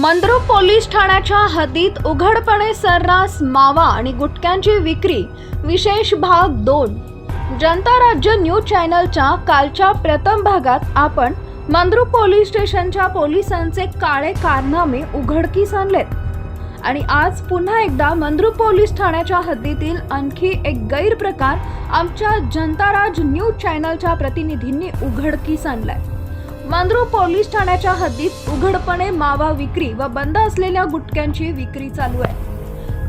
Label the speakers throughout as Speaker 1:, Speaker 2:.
Speaker 1: Mandrup police ठाण्याच्या हद्दीत उघडपणे सर्रास मावा आणि गुटख्यांची विक्री विशेष भाग दोन. जनता राज्य न्यूज चॅनलच्या कालच्या प्रथम भागात आपण मंद्रुप पोलीस स्टेशनच्या पोलिसांचे काळे कारनामे उघडकीस आणलेत. आणि आज पुन्हा एकदा मंद्रुप पोलीस ठाण्याच्या हद्दीतील आणखी एक गैरप्रकार आमच्या जनताराज न्यूज चॅनलच्या प्रतिनिधींनी उघडकीस आणलाय. मांद्रो पोलीस ठाण्याच्या हद्दीत उघडपणे मावा विक्री व बंद असलेल्या गुटख्यांची विक्री चालू आहे.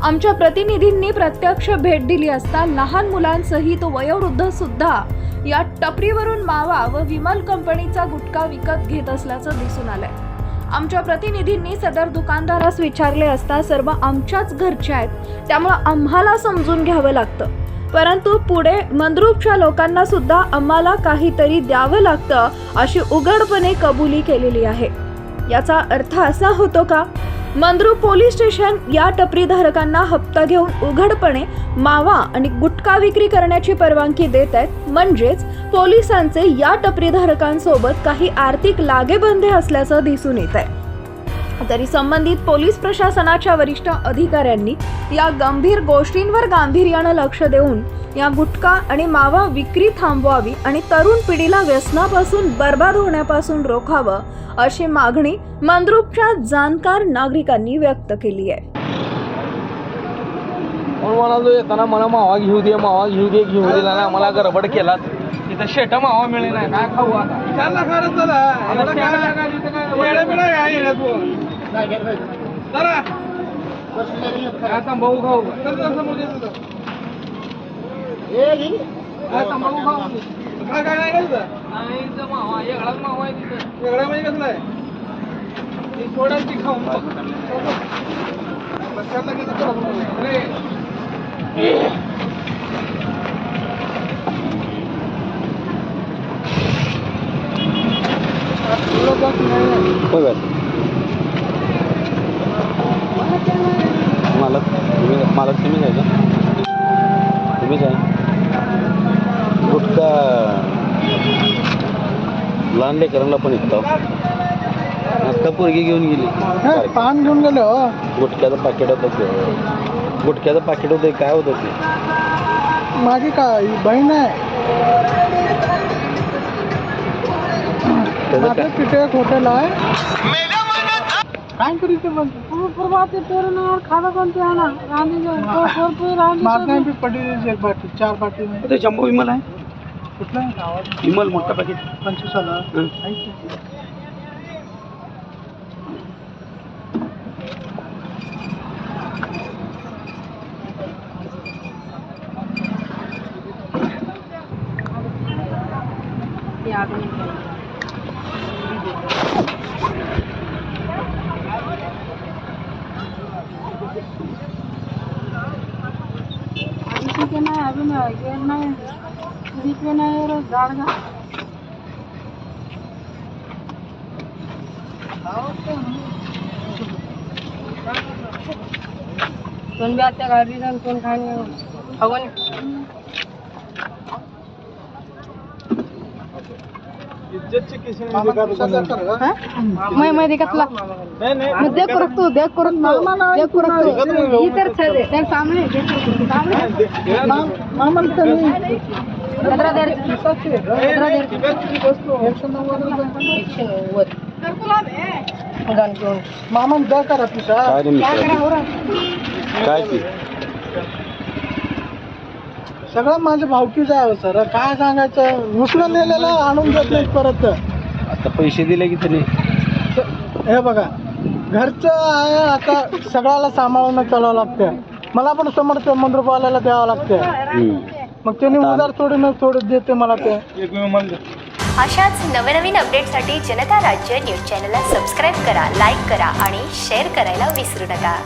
Speaker 1: आमच्या प्रतिनिधींनी प्रत्यक्ष भेट दिली असता लहान मुलांसहित वयोवृद्ध सुद्धा या टपरीवरून मावा व विमल कंपनीचा गुटखा विकत घेत असल्याचं दिसून आलंय. आमच्या प्रतिनिधींनी सदर दुकानदारास विचारले असता सर्व आमच्याच घरचे आहेत त्यामुळे आम्हाला समजून घ्यावं लागतं. परंतु पुढे मंद्रूपच्या लोकांना सुद्धा आम्हाला काहीतरी द्यावं लागतं अशी उघडपणे कबुली केलेली आहे. याचा अर्थ असा होतो का? मंद्रूप पोलीस स्टेशन या टपरीधारकांना हप्ता घेऊन उघडपणे मावा आणि गुटखा विक्री करण्याची परवानगी देत आहेत. म्हणजेच पोलिसांचे या टपरीधारकांसोबत काही आर्थिक लागेबंधे असल्याचं दिसून येत आहे तरी संबंधित पोलीस प्रशासनाच्या वरिष्ठ अधिकाऱ्यांनी या गंभीर गोष्टींवर गांभीर्यानं लक्ष देऊन या गुटखा आणि मावा विक्री थांबवावी आणि तरुण पिढीला व्यसनापासून बर्बाद होण्यापासून रोखावं अशी मागणी मंद्रुपच्या जाणकार नागरिकांनी व्यक्त केली आहे.
Speaker 2: म्हणून म्हणालो येताना मला मावा घेऊ दे मावा घेऊ दे घेऊ दे ना मला गडबड केला तिथं शेटा मावा मिळेल नाही काय खाऊ आता.
Speaker 3: चालला खरं चला
Speaker 2: आता
Speaker 3: एवढं
Speaker 2: शेणाला
Speaker 3: काय-
Speaker 2: काय तिथं काय-
Speaker 3: येडं बिडं आहे येड्यात बुवा. चला.
Speaker 2: काय तंबाखू खाऊ?
Speaker 3: जा
Speaker 2: तंबाखू खाऊ?
Speaker 3: काय काय नाही
Speaker 2: इथं मावा आहे तिथं.
Speaker 3: वेगळा म्हणजे कसला आहे?
Speaker 2: सोडायची खाऊन.
Speaker 3: लक्षात घेतो चला समोर.
Speaker 2: अरे
Speaker 4: मालक तुम्ही मालक तुम्हीच आहे का? तुम्हीच आहे? गुटखा लहान लेकरांना पण विकतो आता पोरगी घेऊन गेली.
Speaker 3: पान घेऊन गेलो
Speaker 4: गुटख्याचं पाकिट होतं ते. गुटख्याचं पाकिट होतं काय होतं ते?
Speaker 3: माझी काय बहीण आहे. तिथे एक हॉटेल आहे. काय करीते पण मारता भी पड़ी एक बाटी चार बाटी में
Speaker 4: ते जम्बो विमल आहे.
Speaker 3: कुठला?
Speaker 4: विमल मोठा पाकिट
Speaker 3: पंचवीस हज़ार.
Speaker 4: हं.
Speaker 5: कोण बी आता गाडी जाऊन कोण खाणे हवं
Speaker 3: इज्जतची किसी ने दिखा तो
Speaker 5: मैं मैं देखतला
Speaker 3: नहीं नहीं
Speaker 5: मैं देख कर तू देख कर देख कर इधर से दे तेरे सामने देख कर सामने
Speaker 3: मामन का? नहीं
Speaker 5: कितना देर. कितना देर.
Speaker 3: एकशे नव्वद रुपये.
Speaker 5: एकशे नव्वद गण घेऊन.
Speaker 3: मामन द्या करा पिसा
Speaker 4: काय रे
Speaker 5: काय करा
Speaker 4: मित्र
Speaker 5: हो रहा
Speaker 4: काय ती?
Speaker 3: सगळं माझ्या भावकीचं आहे हो सर. काय सांगायचं? उचलून नेलेलं आणून देत नाहीत परत.
Speaker 4: आता पैसे दिले की त्याने
Speaker 3: हे बघा घरचं आहे आता सगळ्याला सांभाळून चालावं लागतं मला पण समोर मंद्रपाल्याला द्यावं लागतं. मग त्यांनी उधार सोडून सोडत देते मला ते.
Speaker 6: अशाच नवनवीन अपडेटसाठी जनता राज्य न्यूज चॅनलला सबस्क्राईब करा लाईक करा आणि शेअर करायला विसरू नका.